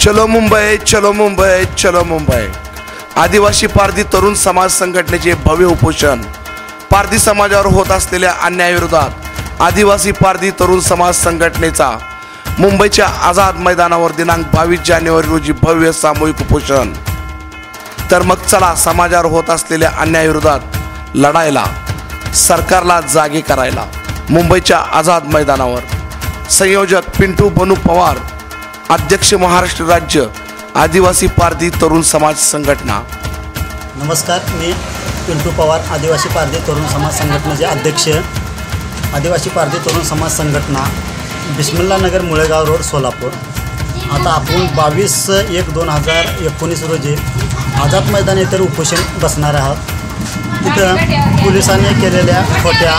चलो मुंबई चलो मुंबई चलो मुंबई. आदिवासी पारधी तरुण समाज संघटनेचे भव्य उपोषण. पारधी समाजावर होत असलेल्या अन्यायाविरोधात आदिवासी पारधी तरुण समाज संघटनेचा मुंबईच्या आझाद मैदानावर दिनांक बावीस जानेवारी रोजी भव्य सामूहिक उपोषण. तर मग चला समाजावर होत असलेल्या अन्यायाविरोधात लढायला सरकारला जागे करायला मुंबईच्या आझाद मैदानावर. संयोजक पिंटू बनू पवार अध्यक्ष महाराष्ट्र राज्य आदिवासी पारधी तरुण समाज संघटना. नमस्कार मी पिंटू पवार आदिवासी पारधी तरुण समाज संघटनेचे अध्यक्ष. आदिवासी पारधी तरुण समाज संघटना बिस्मिल्ला नगर मुळेगाव रोड सोलापूर. आता आपण बावीस एक दोन हजार एकोणीस रोजी आझाद मैदान येथे उपोषण बसणार आहात. तिथं पोलिसांनी केलेल्या खोट्या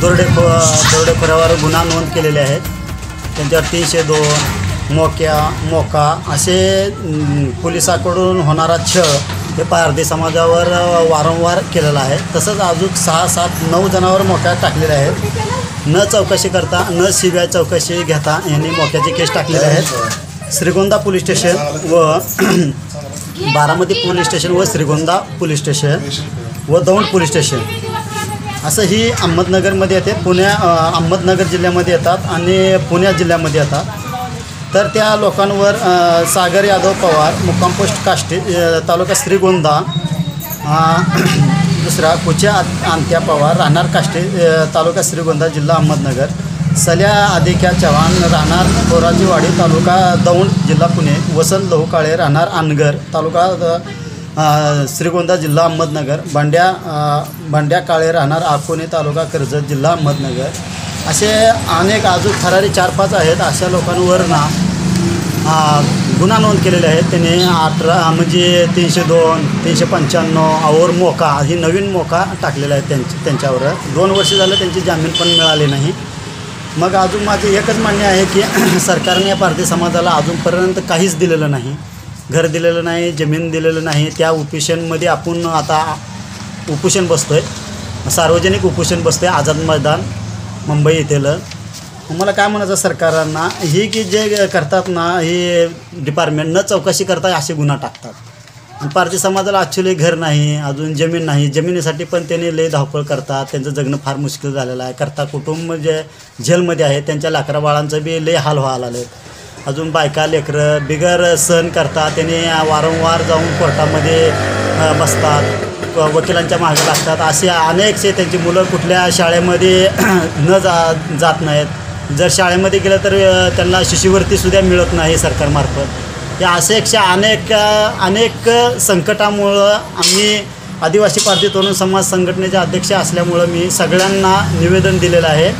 दोरडे दोरडेखोऱ्यावर गुन्हा नोंद केलेले आहेत. त्यांच्यावर तीनशे दोन मोक्या मोका असे पोलिसाकडून होणारा छळ हे पारधी समाजावर वारंवार केलेला आहे. तसंच अजून सहा सात नऊ जणांवर मोक्या टाकलेल्या आहेत. न चौकशी करता न सी बी आय चौकशी घेता यांनी मोक्याचे केस टाकलेले आहेत. श्रीगोंदा पोलीस स्टेशन व बारामती पोलीस स्टेशन व श्रीगोंदा पोलीस स्टेशन व दौंड पोलीस स्टेशन. असं ही अहमदनगरमध्ये येते. पुण्या अहमदनगर जिल्ह्यामध्ये येतात आणि पुण्या जिल्ह्यामध्ये येतात. तर त्या लोकांवर सागर यादव पवार मुक्काम पोस्ट काष्टी तालुका श्रीगोंदा दुसरा कुच्या आंत्या पवार राहणार काष्टी तालुका श्रीगोंदा जिल्हा अहमदनगर सल्या आदिक्या चव्हाण राहणार बोराजीवाडी तालुका दौंड जिल्हा पुणे वसंत लहू काळे राहणार आनगर तालुका श्रीगोंदा जिल्हा अहमदनगर भांड्या भांड्या काळे राहणार आकोने तालुका कर्जत जिल्हा अहमदनगर असे अनेक अजून फरारी चार पाच आहेत अशा लोकांवर ना गुन्हा नोंद केलेले आहेत. त्याने अठरा म्हणजे तीनशे दोन तीनशे पंच्याण्णव और मोका ही नवीन मोका टाकलेला आहे त्यांच्या त्यांच्यावर. दोन वर्ष झालं त्यांची जामीन पण मिळाली नाही. मग अजून माझे एकच म्हणणे आहे की सरकारने या भारतीय समाजाला अजूनपर्यंत काहीच दिलेलं नाही. घर दिलेलं नाही जमीन दिलेलं नाही. त्या उपोषणमध्ये आपण आता उपोषण बसतो आहे सार्वजनिक उपोषण बसतो आहे आझाद मैदान. मुंबई येथेलं. मला काय म्हणायचं सरकारांना? ही की जे करतात ना हे डिपार्टमेंट न चौकशी करता असे गुन्हा टाकतात. आणि पारधी समाजाला ॲक्च्युली घर नाही अजून जमीन नाही. जमिनीसाठी पण त्यांनी लय धावपळ करतात. त्यांचं जगणं फार मुश्किल झालेलं आहे. करता कुटुंब जे जेलमध्ये आहे त्यांच्या लाकरा बाळांचं बी लय हाल व्हायला आले अजून बायका लेकरं बिगर सहन करतात. त्यांनी वारंवार जाऊन कोर्टामध्ये बसतात. वकिलांच्या मागे लागतात. असे अनेकसे त्यांची मुलं कुठल्या शाळेमध्ये न जा जात नाहीत. जर शाळेमध्ये गेलं तर त्यांना शिष्यवृत्तीसुद्धा मिळत नाही सरकारमार्फत. या असेक्षा अनेक अनेक संकटामुळं आम्ही आदिवासी पार्टी तरुण समाज संघटनेचे अध्यक्ष असल्यामुळं मी सगळ्यांना निवेदन दिलेलं आहे.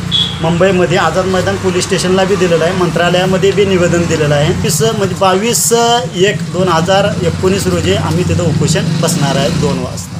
मुंबईमध्ये आझाद मैदान पोलीस स्टेशनला बी दिलेलं आहे. मंत्रालयामध्ये बी निवेदन दिलेलं आहे. तीस म्हणजे बावीस एक दोन हजार एकोणीस रोजी आम्ही तिथं उपोषण बसणार आहे दोन वाजता.